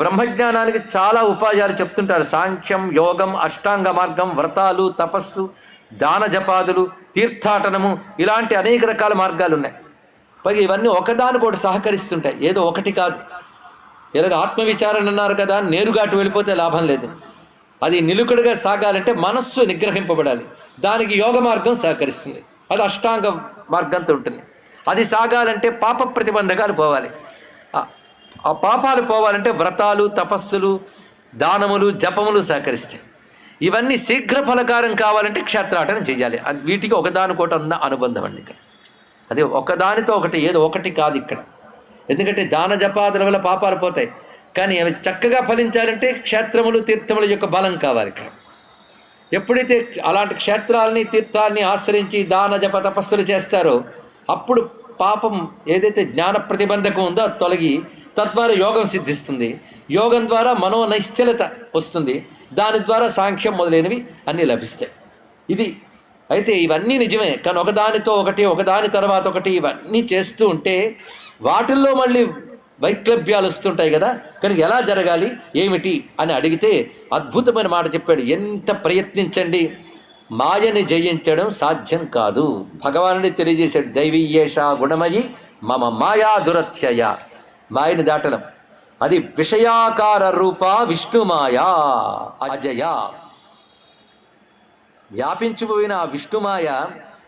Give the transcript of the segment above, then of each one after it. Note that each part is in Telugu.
బ్రహ్మజ్ఞానానికి చాలా ఉపాయాలు చెప్తుంటారు. సాంఖ్యం యోగం అష్టాంగ మార్గం వ్రతాలు తపస్సు దాన జపాదులు తీర్థాటనము ఇలాంటి అనేక రకాల మార్గాలు ఉన్నాయి. పైగా ఇవన్నీ ఒకదానికొకటి సహకరిస్తుంటాయి. ఏదో ఒకటి కాదు. ఎలాగ ఆత్మవిచారణ అన్నారు కదా నేరుగా అటు వెళ్ళిపోతే లాభం లేదు. అది నిలుకడుగా సాగాలంటే మనస్సు నిగ్రహింపబడాలి. దానికి యోగ మార్గం సహకరిస్తుంది. అది అష్టాంగ మార్గంతో ఉంటుంది. అది సాగాలంటే పాప ప్రతిబంధకాలు పోవాలి. ఆ- పాపాలు పోవాలంటే వ్రతాలు తపస్సులు దానములు జపములు సహకరిస్తాయి ఇవన్నీ శీఘ్ర ఫలకారం కావాలంటే క్షేత్రాటన చేయాలి. అది వీటికి ఒకదానికోట ఉన్న అనుబంధం అండి ఇక్కడ. అది ఒకదానితో ఒకటి ఏదో ఒకటి కాదు ఇక్కడ. ఎందుకంటే దాన జపాదుల వల్ల పాపాలు పోతాయి. కానీ అవి చక్కగా ఫలించాలంటే క్షేత్రములు తీర్థముల యొక్క బలం కావాలి ఇక్కడ. ఎప్పుడైతే అలాంటి క్షేత్రాలని తీర్థాలని ఆశ్రయించి దాన జప తపస్సులు చేస్తారో అప్పుడు పాపం ఏదైతే జ్ఞాన ప్రతిబంధకం ఉందో అది తొలగి తద్వారా యోగం సిద్ధిస్తుంది. యోగం ద్వారా మనోనైశ్చలత వస్తుంది. దాని ద్వారా సాంఖ్యం మొదలైనవి అన్నీ లభిస్తాయి. ఇది అయితే ఇవన్నీ నిజమే. కానీ ఒకదానితో ఒకటి ఒకదాని తర్వాత ఒకటి ఇవన్నీ చేస్తూ ఉంటే వాటిల్లో మళ్ళీ వైక్లభ్యాలు వస్తుంటాయి కదా. కనుక ఎలా జరగాలి ఏమిటి అని అడిగితే అద్భుతమైన మాట చెప్పాడు. ఎంత ప్రయత్నించండి. మాయని జయించడం సాధ్యం కాదు. భగవానుడి తెలియజేశాడు దైవీయేష గుణమయి మమ మాయా దురత్యయ. మాయని దాటడం అది విషయాకార రూప విష్ణుమాయా అజయ. వ్యాపించిపోయిన ఆ విష్ణుమాయ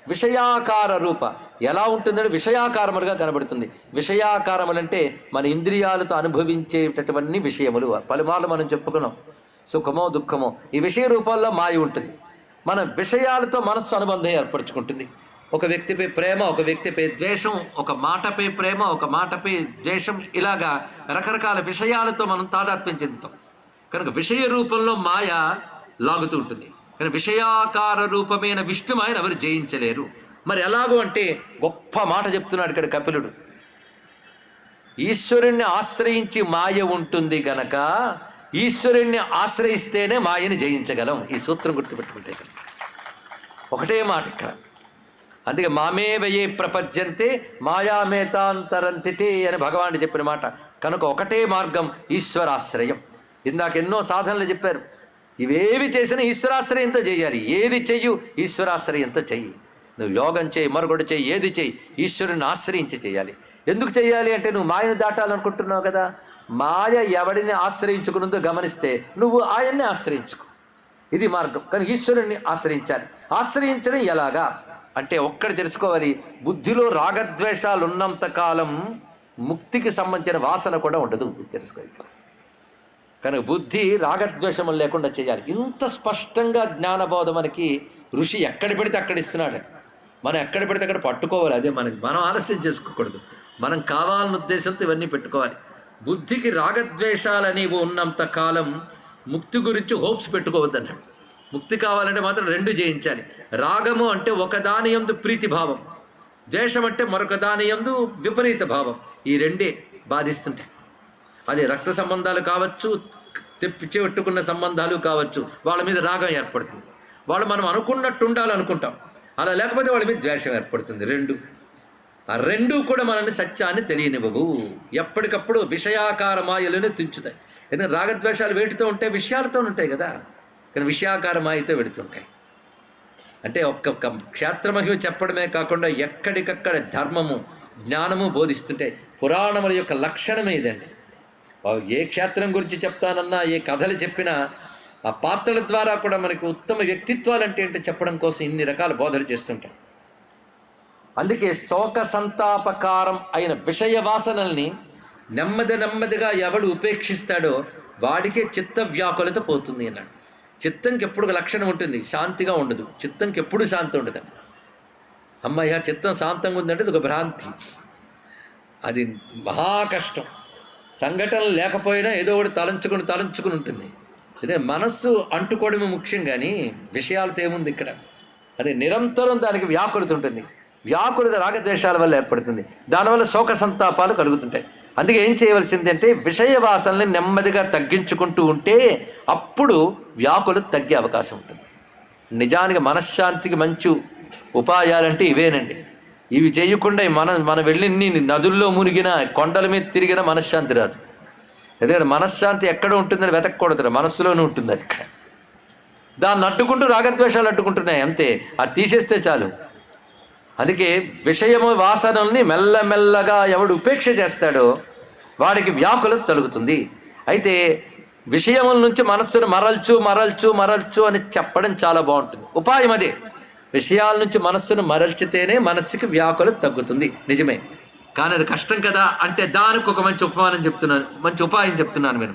విషయాకార రూప. ఎలా ఉంటుందంటే విషయాకారములుగా కనబడుతుంది. విషయాకారములంటే మన ఇంద్రియాలతో అనుభవించేటటువంటి విషయములు. పలుమార్లు మనం చెప్పుకున్నాం. సుఖమో దుఃఖమో. ఈ విషయ రూపాల్లో మాయ ఉంటుంది. మన విషయాలతో మనస్సు అనుబంధం ఏర్పరచుకుంటుంది. ఒక వ్యక్తిపై ప్రేమ ఒక వ్యక్తిపై ద్వేషం ఒక మాటపై ప్రేమ ఒక మాటపై ద్వేషం ఇలాగా రకరకాల విషయాలతో మనం తాదాత్మ్యం చెందుతాం. కనుక విషయ రూపంలో మాయ లాగుతూ ఉంటుంది. కానీ విషయాకార రూపమైన విష్ణు మాయను ఎవరు జయించలేరు. మరి ఎలాగో అంటే గొప్ప మాట చెప్తున్నాడు ఇక్కడ కపిలుడు. ఈశ్వరుణ్ణి ఆశ్రయించి మాయ ఉంటుంది గనక ఈశ్వరుణ్ణి ఆశ్రయిస్తేనే మాయని జయించగలం. ఈ సూత్రం గుర్తుపెట్టుకుంటే ఒకటే మాట ఇక్కడ. అందుకే మామే వయే ప్రపంచంతే మాయామేతాంతరంతితే అని భగవానుడు చెప్పిన మాట. కనుక ఒకటే మార్గం ఈశ్వరాశ్రయం. ఇందాక ఎన్నో సాధనలు చెప్పారు. ఇవేవి చేసినా ఈశ్వరాశ్రయంతో చేయాలి. ఏది చెయ్యు ఈశ్వరాశ్రయంతో చెయ్యి. నువ్వు యోగం చేయి మరొకటి చెయ్యి ఏది చెయ్యి ఈశ్వరుని ఆశ్రయించి చేయాలి. ఎందుకు చేయాలి అంటే నువ్వు మాయను దాటాలనుకుంటున్నావు కదా? మాయ ఎవడిని ఆశ్రయించుకున్నదో గమనిస్తే నువ్వు ఆయన్ని ఆశ్రయించుకో. ఇది మార్గం. కానీ ఈశ్వరుణ్ణి ఆశ్రయించాలి. ఆశ్రయించడం ఎలాగా? అంటే ఒక్కటి తెలుసుకోవాలి బుద్ధిలో రాగద్వేషాలు ఉన్నంత కాలం ముక్తికి సంబంధించిన వాసన కూడా ఉండదు తెలుసుకోవాలి. కనుక బుద్ధి రాగద్వేషములు లేకుండా చేయాలి. ఇంత స్పష్టంగా జ్ఞానబోధ మనకి ఋషి ఎక్కడ పెడితే అక్కడ ఇస్తున్నాడు. మనం ఎక్కడ పెడితే అక్కడ పట్టుకోవాలి. అదే మనకి మనం ఆలస్యం చేసుకోకూడదు. మనం కావాలన్న ఉద్దేశంతో ఇవన్నీ పెట్టుకోవాలి. బుద్ధికి రాగద్వేషాలు అనేవి ఉన్నంత కాలం ముక్తి గురించి హోప్స్ పెట్టుకోవద్దన్నాడు. ముక్తి కావాలంటే మాత్రం రెండు జయించాలి. రాగము అంటే ఒక దాని యందు ప్రీతి భావం. ద్వేషం అంటే మరొక దాని యందు విపరీత భావం. ఈ రెండే బాధిస్తుంటాయి. అది రక్త సంబంధాలు కావచ్చు తెప్పిచ్చి పెట్టుకున్న సంబంధాలు కావచ్చు వాళ్ళ మీద రాగం ఏర్పడుతుంది. వాళ్ళు మనం అనుకున్నట్టు ఉండాలనుకుంటాం. అలా లేకపోతే వాళ్ళ మీద ద్వేషం ఏర్పడుతుంది. రెండు. ఆ రెండు కూడా మనల్ని సత్యాన్ని తెలియనివ్వవు. ఎప్పటికప్పుడు విషయాకార మాయలను తుంచుతాయి. ఎందుకంటే రాగద్వేషాలు వేటితో ఉంటాయి విషయాలతో ఉంటాయి కదా. కానీ విషయాకార వెళుతుంటాయి. అంటే ఒక్కొక్క క్షేత్రమహిమ చెప్పడమే కాకుండా ఎక్కడికక్కడ ధర్మము జ్ఞానము బోధిస్తుంటే పురాణముల యొక్క లక్షణమే ఇదండి ఏ క్షేత్రం గురించి చెప్తానన్నా ఏ కథలు చెప్పినా ఆ పాత్రల ద్వారా కూడా మనకి ఉత్తమ వ్యక్తిత్వాలు అంటే ఏంటో చెప్పడం కోసం ఇన్ని రకాల బోధలు చేస్తుంటాయి అందుకే శోక సంతాపకారం అయిన విషయ వాసనల్ని నెమ్మది నెమ్మదిగా ఎవడు ఉపేక్షిస్తాడో వాడికే చిత్త వ్యాకులత పోతుంది అన్నాడు చిత్తంకి ఎప్పుడు ఒక లక్షణం ఉంటుంది శాంతిగా ఉండదు. చిత్తంకి ఎప్పుడు శాంతి ఉండదు. అమ్మయ్య చిత్తం శాంతంగా ఉందంటే ఇది ఒక భ్రాంతి. అది మహా కష్టం సంఘటనలు లేకపోయినా ఏదో ఒకటి తలంచుకుని తలంచుకుని ఉంటుంది. అదే మనస్సు అంటుకోవడమే ముఖ్యం కానీ విషయాలతో ఏముంది ఇక్కడ. అదే నిరంతరం దానికి వ్యాకులత ఉంటుంది. వ్యాకులత రాగద్వేషాల వల్ల ఏర్పడుతుంది. దానివల్ల శోక సంతాపాలు కలుగుతుంటాయి. అందుకే ఏం చేయవలసింది అంటే విషయ వాసనని నెమ్మదిగా తగ్గించుకుంటూ ఉంటే అప్పుడు వ్యాకులు తగ్గే అవకాశం ఉంటుంది. నిజానికి మనశ్శాంతికి మంచి ఉపాయాలంటే ఇవేనండి. ఇవి చేయకుండా మనం మనం వెళ్ళిన్ని నదుల్లో మునిగిన కొండల మీద తిరిగిన మనశ్శాంతి రాదు. ఎందుకంటే మనశ్శాంతి ఎక్కడ ఉంటుందని వెతకూడదు మనస్సులోనే ఉంటుంది అది ఇక్కడ. దాన్ని అడ్డుకుంటూ రాగద్వేషాలు అడ్డుకుంటున్నాయి అంతే. అది తీసేస్తే చాలు. అందుకే విషయము వాసనల్ని మెల్లమెల్లగా ఎవడు ఉపేక్ష చేస్తాడో వాడికి వ్యాకులం తొలుగుతుంది. అయితే విషయముల నుంచి మనస్సును మరల్చు మరల్చు మరల్చు అని చెప్పడం చాలా బాగుంటుంది. ఉపాయం అదే. విషయాల నుంచి మనస్సును మరల్చితేనే మనస్సుకి వ్యాకులం తగ్గుతుంది. నిజమే. కానీ అది కష్టం కదా అంటే దానికి ఒక మంచి ఉపమానం చెప్తున్నాను మంచి ఉపాయం చెప్తున్నాను నేను.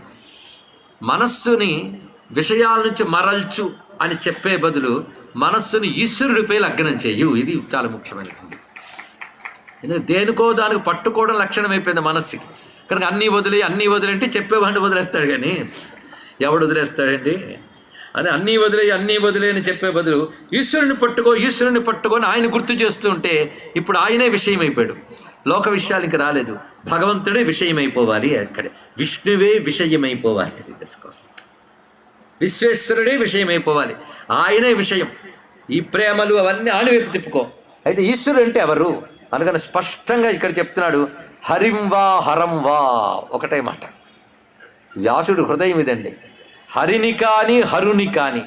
మనస్సుని విషయాల నుంచి మరల్చు అని చెప్పే బదులు మనస్సును ఈశ్వరుడిపై లగ్నం చేయు. ఇది చాలా ముఖ్యమైనది. ఎందుకంటే దేనికో దానికి పట్టుకోవడం లక్షణం అయిపోయింది మనస్సుకి. కనుక అన్నీ వదిలి అన్నీ వదిలి అంటే చెప్పేవాడిని వదిలేస్తాడు కానీ ఎవడు వదిలేస్తాడండి? అని అన్నీ వదిలే అన్నీ వదిలే అని చెప్పే బదులు ఈశ్వరుని పట్టుకో ఈశ్వరుని పట్టుకొని ఆయన గుర్తు చేస్తూ ఉంటే ఇప్పుడు ఆయనే విషయం అయిపోయాడు లోక విషయాలకి రాలేదు. భగవంతుడే విషయమైపోవాలి అక్కడే. విష్ణువే విషయమైపోవాలి. అది తెలుసుకోవాలి విశ్వేశ్వరుడే విషయమైపోవాలి. ఆయనే విషయం. ఈ ప్రేమలు అవన్నీ ఆయన వైపు తిప్పుకో. అయితే ఈశ్వరుడు అంటే ఎవరు? అనగానే స్పష్టంగా ఇక్కడ చెప్తున్నాడు హరిం వా హరం వా ఒకటే మాట. వ్యాసుడు హృదయం ఇదండి. హరిని కాని హరుని కాని.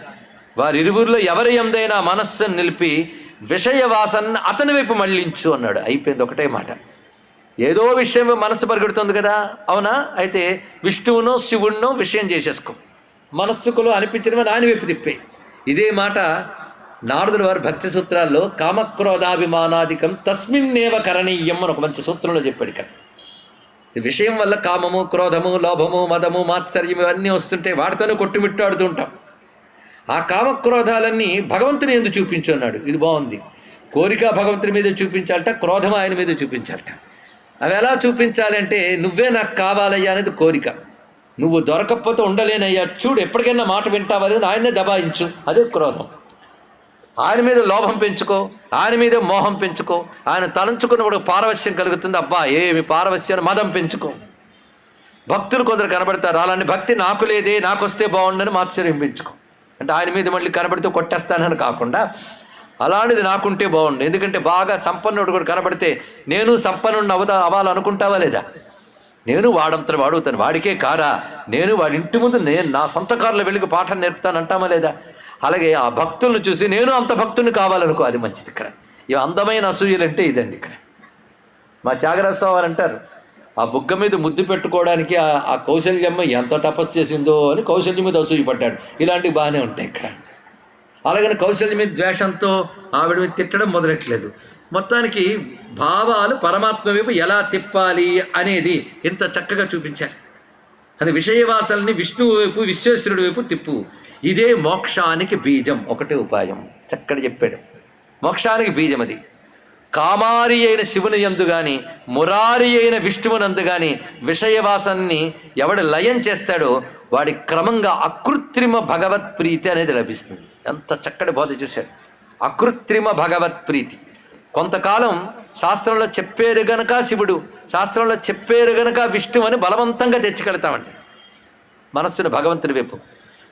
వారిరువురిలో ఎవరి ఎందైనా మనస్సును నిలిపి విషయవాసన అతని వైపు మళ్ళించు అన్నాడు. అయిపోయింది ఒకటే మాట. ఏదో విషయం మనస్సు పరిగెడుతుంది కదా? అవునా? అయితే విష్ణువునో శివుణ్ణో విషయం చేసేసుకో. మనస్సుకులో అనిపించినవి నాని వైపు తిప్పే. ఇదే మాట నారదుల వారి భక్తి సూత్రాల్లో కామక్రోధాభిమానాధికం తస్మిన్నేవ కరణీయం అని ఒక మంచి సూత్రంలో చెప్పాడు ఇక్కడ. విషయం వల్ల కామము క్రోధము లోభము మదము మాత్సర్యం ఇవన్నీ వస్తుంటే వాటితోనే కొట్టుమిట్టాడుతూ ఉంటాం. ఆ కామక్రోధాలన్నీ భగవంతుని ఎందుకు చూపించు అన్నాడు. ఇది బాగుంది. కోరిక భగవంతుని మీద చూపించాలట క్రోధం ఆయన మీద చూపించాలట. అవి ఎలా చూపించాలంటే నువ్వే నాకు కావాలయ్యా అనేది కోరిక. నువ్వు దొరకకపోతే ఉండలేనయ్యా. చూడు ఎప్పటికైనా మాట వింటావా లేదు ఆయన్నే దబాయించు. అదే క్రోధం. ఆయన మీద లోభం పెంచుకో ఆయన మీద మోహం పెంచుకో ఆయన తలంచుకున్నప్పుడు పారవశ్యం కలుగుతుంది. అబ్బా ఏమి పారవశ్యం మదం పెంచుకో. భక్తులు కొందరు కనబడతారు. అలాంటి భక్తి నాకు లేదే నాకు వస్తే బాగుండని మాత్సర్యం పెంచుకో. అంటే ఆయన మీద మళ్ళీ కనబడితే కొట్టేస్తానని కాకుండా అలాంటిది నాకుంటే బాగుండు. ఎందుకంటే బాగా సంపన్నుడు కూడా కనబడితే నేను సంపన్నుడిని అవదా అవ్వాలనుకుంటావా లేదా? నేను వాడంతటి వాడుతాను వాడికే కారా? నేను వాడి ఇంటి ముందు నేను నా సొంత కారులో వెళ్ళి పాఠం నేర్పుతాను అంటామా లేదా? అలాగే ఆ భక్తులను చూసి నేను అంత భక్తుని కావాలనుకో అది మంచిది ఇక్కడ. ఈ అందమైన అసూయలంటే ఇదండి ఇక్కడ. మా త్యాగరాజ స్వామి అంటారు ఆ బుగ్గ మీద ముద్దు పెట్టుకోవడానికి ఆ కౌశల్యమ్మ ఎంత తపస్సు చేసిందో అని కౌశల్యం మీద అసూయపడ్డాడు ఇలాంటివి బాగానే ఉంటాయి ఇక్కడ. అలాగని కౌశల్యం మీద ద్వేషంతో ఆవిడ మీద తిట్టడం మొదలెట్లేదు మొత్తానికి భావాలు పరమాత్మ వైపు ఎలా తిప్పాలి అనేది ఇంత చక్కగా చూపించారు. అది విషయవాసల్ని విష్ణువు వైపు విశ్వేశ్వరుడి వైపు తిప్పు. ఇదే మోక్షానికి బీజం ఒకటే ఉపాయం. చక్కటి చెప్పాడు. మోక్షానికి బీజం అది. కామారి అయిన శివుని యందు గాని మురారి అయిన విష్ణువునందు గాని విషయవాసాన్ని ఎవడు లయం చేస్తాడో వాడి క్రమంగా అకృత్రిమ భగవత్ ప్రీతి అనేది లభిస్తుంది. ఎంత చక్కటి బోధ చూశాడు. అకృత్రిమ భగవత్ ప్రీతి. కొంతకాలం శాస్త్రంలో చెప్పేరు గనక శివుడు శాస్త్రంలో చెప్పేరు గనక విష్ణువు అని బలవంతంగా తెచ్చుకెళ్తామండి. మనస్సును భగవంతుడి వైపు.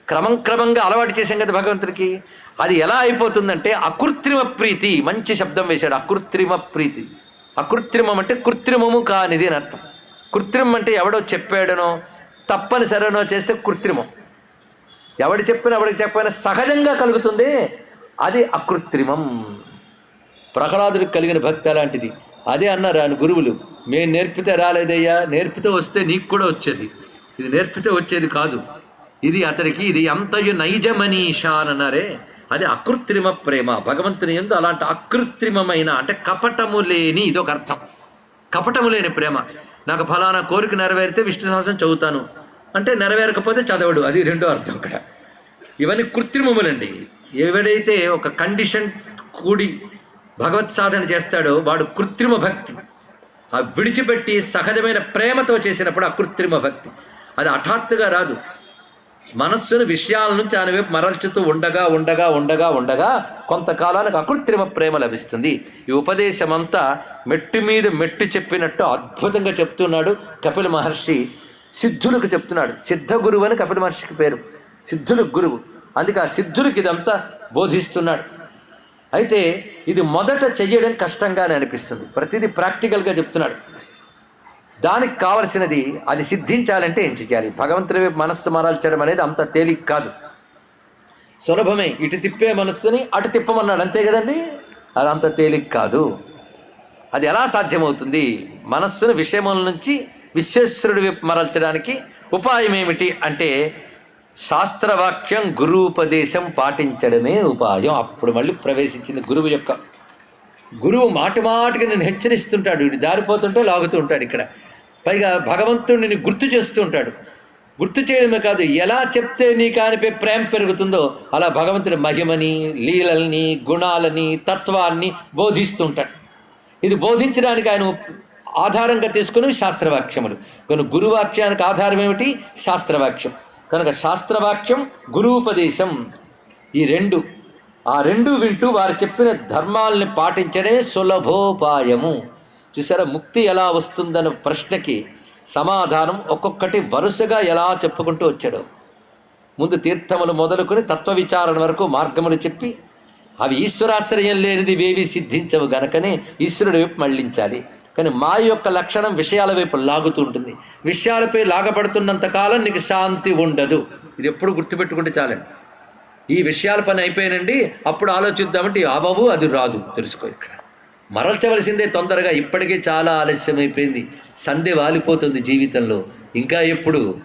క్రమం క్రమంగా అలవాటు చేశాం కదా భగవంతుడికి. అది ఎలా అయిపోతుందంటే అకృత్రిమ ప్రీతి. మంచి శబ్దం వేశాడు అకృత్రిమ ప్రీతి. అకృత్రిమం అంటే కృత్రిమము కానిది అని అర్థం. కృత్రిమం అంటే ఎవడో చెప్పాడనో తప్పనిసరినో చేస్తే కృత్రిమం. ఎవడు చెప్పినా ఎవడికి చెప్పినా సహజంగా కలుగుతుంది. అది అకృత్రిమం. ప్రహ్లాదుడికి కలిగిన భక్తి అలాంటిది. అదే అన్నారు ఆయన గురువులు మేము నేర్పితే రాలేదయ్యా నేర్పితే వస్తే నీకు కూడా వచ్చేది. ఇది నేర్పితే వచ్చేది కాదు. ఇది అతనికి ఇది అంతయు నైజమనీషా అని అన్నారే అది అకృత్రిమ ప్రేమ. భగవంతుని ఎందు అలాంటి అకృత్రిమమైన అంటే కపటము లేని ఇది ఒక అర్థం. కపటము లేని ప్రేమ. నాకు ఫలానా కోరిక నెరవేరితే విష్ణు సహస్రం చదువుతాను. అంటే నెరవేరకపోతే చదవడు. అది రెండో అర్థం అక్కడ. ఇవన్నీ కృత్రిమములండి. ఎవడైతే ఒక కండిషన్ కూడి భగవత్ సాధన చేస్తాడో వాడు కృత్రిమ భక్తి. ఆ విడిచిపెట్టి సహజమైన ప్రేమతో చేసినప్పుడు ఆ కృత్రిమ భక్తి. అది హఠాత్తుగా రాదు. మనస్సును విషయాల నుంచి ఆయన వైపు మరల్చుతూ ఉండగా ఉండగా ఉండగా ఉండగా కొంతకాలానికి అకృత్రిమ ప్రేమ లభిస్తుంది. ఈ ఉపదేశమంతా మెట్టు మీద మెట్టు చెప్పినట్టు అద్భుతంగా చెప్తున్నాడు కపిల మహర్షి. సిద్ధులకు చెప్తున్నాడు. సిద్ధ గురువు అని కపిల మహర్షికి పేరు. సిద్ధులకు గురువు. అందుకే ఆ సిద్ధులకు ఇదంతా బోధిస్తున్నాడు. అయితే ఇది మొదట చెయ్యడం కష్టంగానే అనిపిస్తుంది. ప్రతిదీ ప్రాక్టికల్గా చెప్తున్నాడు. దానికి కావలసినది అది సిద్ధించాలంటే ఏం చేయాలి భగవంతుడి వైపు మనస్సు మరల్చడం అనేది అంత తేలిక కాదు. సులభమే. ఇటు తిప్పే మనస్సుని అటు తిప్పమన్నాడు. అంతే కదండి? అది అంత తేలిక కాదు. అది ఎలా సాధ్యమవుతుంది? మనస్సును విషయముల నుంచి విశ్వేశ్వరుడి వైపు మరల్చడానికి ఉపాయం ఏమిటి? అంటే శాస్త్రవాక్యం గురూపదేశం పాటించడమే ఉపాయం. అప్పుడు మళ్ళీ ప్రవేశించింది గురువు యొక్క గురువు మాటి మాటికి నేను హెచ్చరిస్తుంటాడు. వీడు జారిపోతుంటే లాగుతూ ఉంటాడు ఇక్కడ. పైగా భగవంతుడిని గుర్తు చేస్తూ ఉంటాడు. గుర్తు చేయడమే కాదు ఎలా చెప్తే నీ కానిపై ప్రేమ పెరుగుతుందో అలా భగవంతుడి మహిమని లీలల్ని గుణాలని తత్వాన్ని బోధిస్తూ ఉంటాడు. ఇది బోధించడానికి ఆయన ఆధారంగా తీసుకుని శాస్త్రవాక్యములు. కొన్ని గురువాక్యానికి ఆధారం ఏమిటి శాస్త్రవాక్యం. కనుక శాస్త్రవాక్యం గురూపదేశం ఈ రెండు ఆ రెండు వింటూ వారు చెప్పిన ధర్మాల్ని పాటించడమే సులభోపాయము. చూసారా ముక్తి ఎలా వస్తుందన్న ప్రశ్నకి సమాధానం ఒక్కొక్కటి వరుసగా ఎలా చెప్పుకుంటూ వచ్చాడు. ముందు తీర్థములు మొదలుకొని తత్వ విచారణ వరకు మార్గములు చెప్పి అవి ఈశ్వరాశ్రయం లేనిది వేవి సిద్ధించవు గనకనే ఈశ్వరుడు వైపు మళ్ళించాలి. కానీ మా యొక్క లక్షణం విషయాల వైపు లాగుతూ ఉంటుంది. విషయాలపై లాగబడుతున్నంత కాలం నీకు శాంతి ఉండదు. ఇది ఎప్పుడు గుర్తుపెట్టుకుంటే చాలండి. ఈ విషయాల పని అయిపోయినండి. అప్పుడు ఆలోచిద్దామంటే అవవు అది రాదు. తెలుసుకో ఇక్కడ. మరల్చవలసిందే తొందరగా ఇప్పటికే చాలా ఆలస్యం అయిపోయింది సంధి వాలిపోతుంది జీవితంలో. ఇంకా ఎప్పుడు?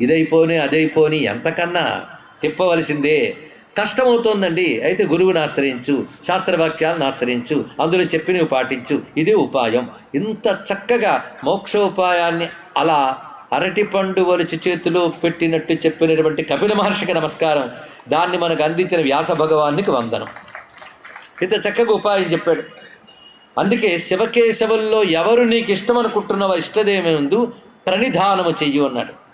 ఇదైపోని అదైపోని ఎంతకన్నా తిప్పవలసిందే. కష్టమవుతోందండి. అయితే గురువుని ఆశ్రయించు శాస్త్రవాక్యాలను ఆశ్రయించు అందులో చెప్పినవి పాటించు. ఇదే ఉపాయం. ఇంత చక్కగా మోక్షోపాయాన్ని అలా అరటిపండు వలిచి చేతిలో పెట్టినట్టు చెప్పినటువంటి కపిల మహర్షికి నమస్కారం. దాన్ని మనకు అందించిన వ్యాస భగవానికి వందనం. ఇంత చక్కగా ఉపాయం చెప్పాడు. అందుకే శివకేశవుల్లో ఎవరు నీకు ఇష్టం అనుకుంటున్నావో ఇష్టదేమేందు ప్రణిధానము చెయ్యు అన్నాడు.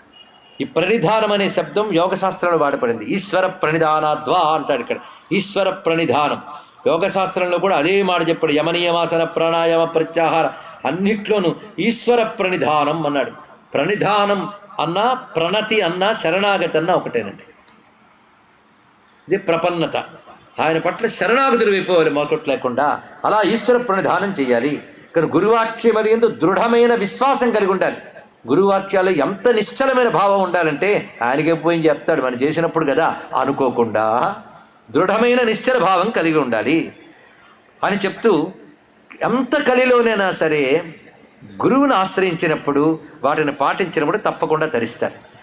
ఈ ప్రణిధానం అనే శబ్దం యోగశాస్త్రంలో వాడపడింది ఈశ్వర ప్రణిధానాద్వా అంటాడు ఇక్కడ. ఈశ్వర ప్రణిధానం. యోగశాస్త్రంలో కూడా అదే మాట చెప్పాడు. యమనీయమాసన ప్రాణాయామ ప్రత్యాహార అన్నిట్లోనూ ఈశ్వర ప్రణిధానం అన్నాడు. ప్రణిధానం అన్నా ప్రణతి అన్నా శరణాగతి అన్నా ఒకటేనండి. ఇది ప్రపన్నత. ఆయన పట్ల శరణాగతులు అయిపోవాలి మొదటి లేకుండా. అలా ఈశ్వర ప్రణిధానం చేయాలి. కానీ గురువాక్యం ఎందు దృఢమైన విశ్వాసం కలిగి ఉండాలి. గురువాక్యాలు ఎంత నిశ్చలమైన భావం ఉండాలంటే ఆయనకే పోయి చెప్తాడు? మనం చేసినప్పుడు కదా అనుకోకుండా దృఢమైన నిశ్చల భావం కలిగి ఉండాలి. అని చెప్తూ ఎంత కలిలోనైనా సరే గురువుని ఆశ్రయించినప్పుడు వాటిని పాటించినప్పుడు తప్పకుండా తరిస్తారు